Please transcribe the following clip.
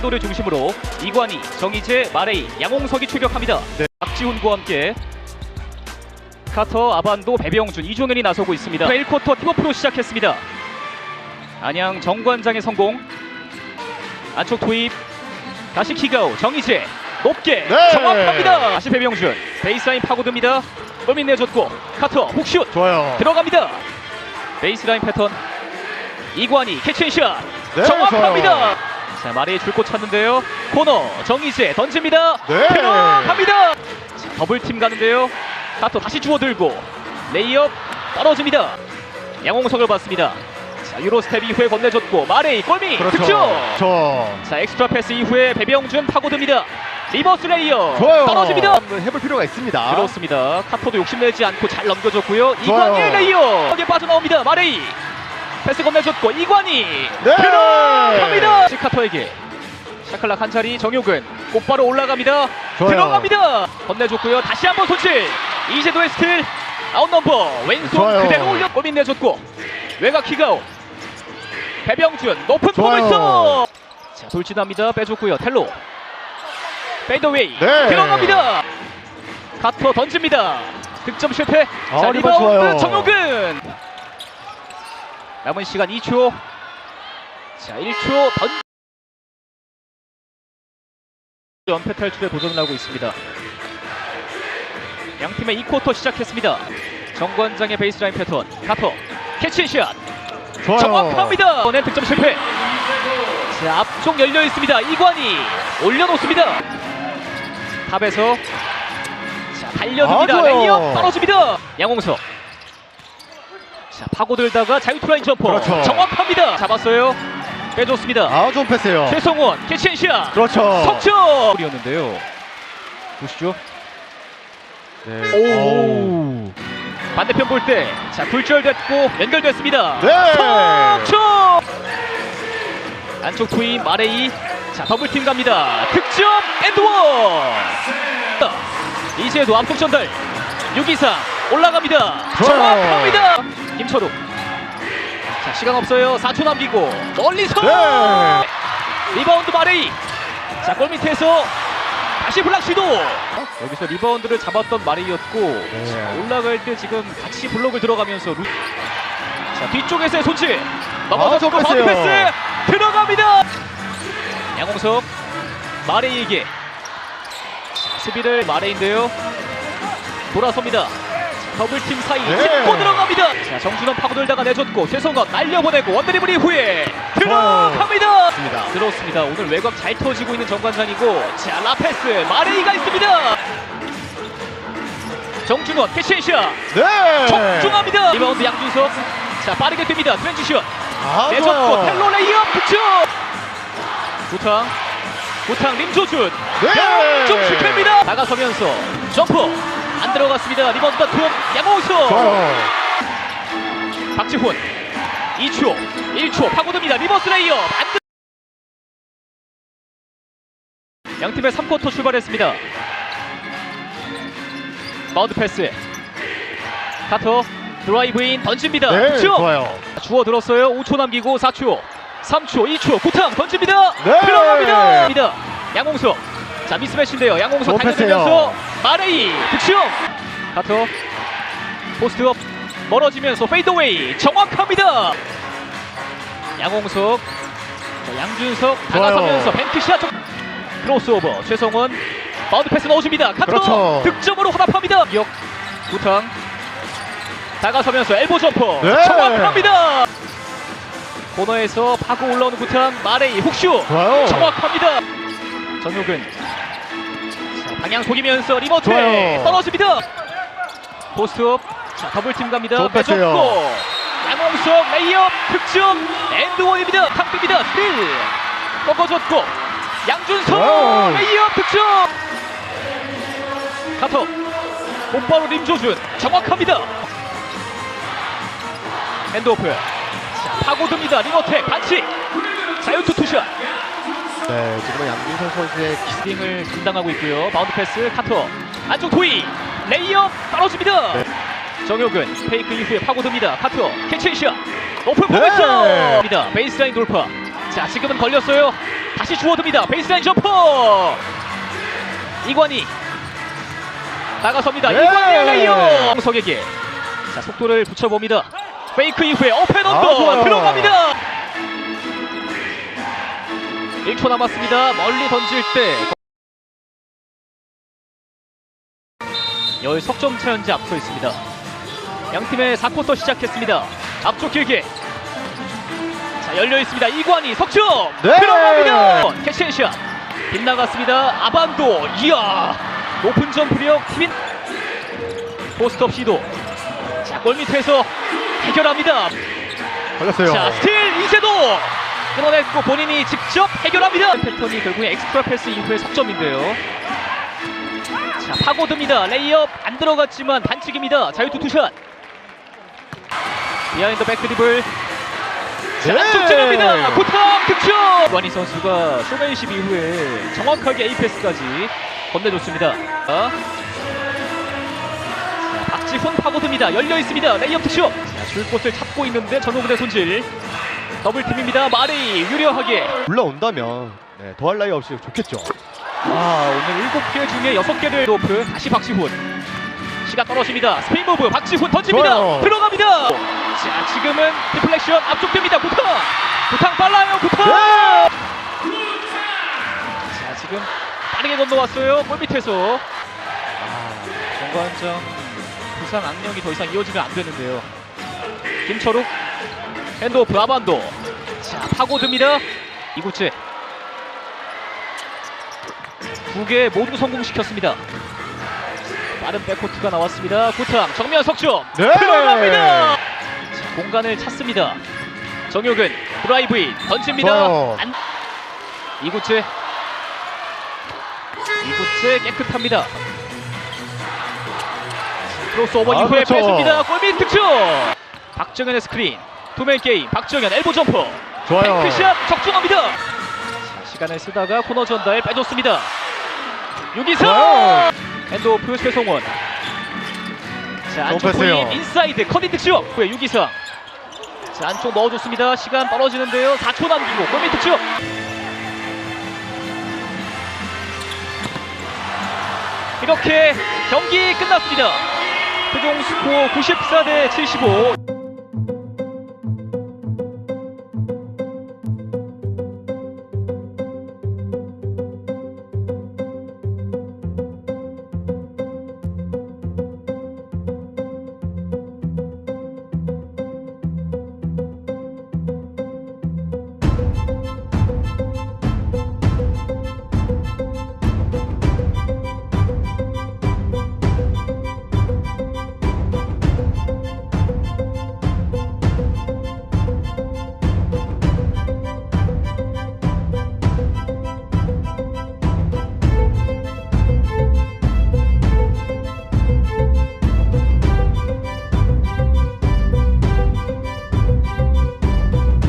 이세도를 중심으로 이관희, 정희재, 마레이, 양홍석이 출격합니다. 네. 박지훈과 함께 카터, 아반도, 배병준, 이종현이 나서고 있습니다. 1쿼터 팀워프로 시작했습니다. 안양 정관장의 성공. 안쪽 투입. 다시 킥아웃. 정희재 높게 네. 정확합니다. 다시 배병준 베이스라인 파고듭니다. 골밑 내줬고 카터 훅슛 좋아요. 들어갑니다. 베이스라인 패턴 이관희 캐치앤샷 네, 정확합니다. 자 마레이 줄곧 찾는데요. 코너 정희재 던집니다. 네. 들어갑니다. 자, 더블팀 가는데요. 카터 다시 주워들고 레이업 떨어집니다. 양홍석을 봤습니다. 자 유로 스텝 이후에 건네줬고 마레이 골밑 그렇죠. 득점. 저자 엑스트라 패스 이후에 배병준 파고듭니다. 리버스 레이어 좋아요. 떨어집니다. 한번 해볼 필요가 있습니다. 그렇습니다. 카토도 욕심내지 않고 잘 넘겨줬고요. 이관희 레이어 여기 빠져나옵니다. 마레이 패스 건네줬고 이관희 네. 들어갑니다. 시카토에게 샤클락 한 자리 정효근 곧바로 올라갑니다. 좋아요. 들어갑니다. 건네줬고요. 다시 한번 소칠 이재도의 스틸 아웃 넘버 왼손 좋아요. 그대로 올려 골밑 내줬고 외곽 킥아웃 배병준 높은 좋아요. 포인트 자 돌진합니다. 빼줬고요. 텔로 페이더웨이 네. 들어갑니다. 카터 던집니다. 득점 실패. 아, 자 리바운드 좋아요. 정효근. 남은 시간 2초. 자 1초 던. 연패 탈출에 도전을 하고 있습니다. 양 팀의 2쿼터 시작했습니다. 정관장의 베이스라인 패턴. 카터 캐치샷 좋아요. 정확합니다. 이번엔 득점 실패. 자 앞쪽 열려 있습니다. 이관희 올려놓습니다. 탑에서 자 달려듭니다. 레이업 떨어집니다. 양홍석. 자 파고들다가 자유투라인 점퍼. 그렇죠. 정확합니다. 잡았어요. 빼줬습니다. 아, 좋은 패스예요. 최성원 캐치앤샷. 그렇죠. 석점. 이었는데요. 보시죠. 네. 오. 반대편 볼 때, 자 굴절됐고 연결됐습니다. 네. 석점. 안쪽 투입 마레이, 자 더블팀 갑니다. 득점 엔드원. 이제도 앞쪽 전달. 유기상 올라갑니다. 좋아요. 정확합니다. 김철욱. 자 시간 없어요. 4초 남기고 멀리서 네. 리바운드 마레이. 자 골 밑에서 다시 블락 시도. 여기서 리바운드를 잡았던 마레이였고 네. 자, 올라갈 때 지금 같이 블록을 들어가면서 루... 자 뒤쪽에서의 손질 넘어졌고 아, 저 바운드. 패스 들어갑니다. 양홍석 마레이에게 자, 수비를 마레인데요. 돌아섭니다. 더블팀 사이 네. 짚고 들어갑니다. 자 정준원 파고들다가 내줬고 최성건 날려보내고 원드리블 이후에 들어갑니다. 맞습니다. 그렇습니다. 오늘 외곽 잘 터지고 있는 정관장이고 자 라페스 마레이가 있습니다. 정준원 캐시앤샷 네. 적중합니다. 리바운드 양준석 자 빠르게 뜹니다. 트렌지션 아, 내줬고. 텔로 레이업 득점. 구탕 구탕 림조준 네. 좀 실패입니다. 나가서면서 점프 안 들어갔습니다. 리바운드 양홍석 좋아요. 박지훈. 2초 1초 파고듭니다. 리버스 레이어. 안 들... 양 팀의 3쿼터 출발했습니다. 마운드 패스. 카터 드라이브인 던집니다. 네, 득점! 좋아요. 주워 들었어요. 5초 남기고 4초 3초 2초. 구탕 던집니다. 네. 들어갑니다. 양홍석 자 미스매치인데요. 양홍석 좋은 달려들면서 마레이 득점 카터 포스트업 멀어지면서 페이드웨이 정확합니다. 양홍석 자, 양준석 다가서면서 벤트샷 쪽 크로스오버. 최성원 바운드 패스 넣어줍니다. 카터 그렇죠. 득점으로 화답합니다. 기억. 구탕. 다가서면서 엘보 점퍼. 네. 정확합니다. 코너에서 파고 올라오는 구탕 마레이 좋아요. 정확합니다. 정효근. 자, 방향 속이면서 리버트 좋아요. 떨어집니다. 포스트업 자 더블팀 갑니다. 좋은 패스예요. 빼줬고 양홍석 레이업 득점. 엔드원입니다. 탑입니다. 스틸 꺾어줬고 양준석 와우. 레이업 득점. 카터 곧바로 림조준. 정확합니다. 핸드오프. 자 파고듭니다. 리버텍 반칙. 자유투 투샷 네, 지금은 양준선 선수의 기... 딩을 감당하고 있고요. 바운드 패스 카터 안쪽 도이 레이업 떨어집니다. 네. 정효근 페이크 이후에 파고듭니다. 카터 캐치샷 오픈 네. 포인트입니다. 베이스라인 돌파. 자 지금은 걸렸어요. 다시 주워듭니다. 베이스라인 점프. 이관희 나가섭니다. 네. 이관희 레이어 홍석에게 자 속도를 붙여봅니다. 페이크 이후에 오펜 언더 아, 좋아요. 들어갑니다. 1초 남았습니다. 멀리 던질 때 열 석점 차 현재 앞서 있습니다. 양 팀의 4쿼터 시작했습니다. 앞쪽 길게 자 열려 있습니다. 이관희 석점 네. 들어갑니다. 캐시앤샷 빗나갔습니다. 아반도 이야 높은 점프력 팀인 포스트업 시도 자골 밑에서 해결합니다. 걸렸어요. 자 스틸 이세도 끊어냈고 본인이 직접 해결합니다. 패턴이 결국에 엑스트라 패스 이후의 석점인데요. 자 파고듭니다. 레이업 안 들어갔지만 반칙입니다. 자유투 투샷. 비하인드. 안쪽 찌릅니다. 구탕 득점. 완희 선수가 쇼맨십 이후에 정확하게 A 패스까지 건네줬습니다. 자, 자, 박지훈 파고듭니다. 열려 있습니다. 레이업 득점. 자, 줄 곳을 찾고 있는데 전호근의 손질. 더블 팀입니다. 마레이 유려하게. 올라온다면 네, 더할 나위 없이 좋겠죠. 아 오늘 7개 중에 6개를 도프 다시 박지훈 시간 떨어집니다 스페인 무브 박지훈 던집니다 좋아요. 들어갑니다 자 지금은 디플렉션 앞쪽됩니다 구탕 구탕 빨라요 구탕 네. 자 지금 빠르게 건너왔어요 골 밑에서 아 정관장 부상 악령이 더 이상 이어지면 안 되는데요 김철욱 핸드오프 아반도 자 파고듭니다 이구째 두개 모두 성공시켰습니다. 빠른 백코트가 나왔습니다. 구탕 정면 석점 네. 들어갑니다. 자, 공간을 찾습니다. 정효근 드라이브인 던집니다. 안... 이구째 이구째 깨끗합니다. 크로스오버 아, 이후에 그렇죠. 뺏습니다. 골밑 득점. 박정현의 스크린 투맨 게임 박정현 엘보 점퍼 좋아요. 뱅크샷 적중합니다. 자, 시간을 쓰다가 코너 전달 빼줬습니다. 유기성 좋아요. 핸드오프 최송원. 자 안쪽. 코인 인사이드 커닝 득점. 후에 유기성. 자 안쪽 넣어줬습니다. 시간 떨어지는데요. 4초 남기고 골밑 득점. 이렇게 경기 끝났습니다. 최종 스코어 94 대 75.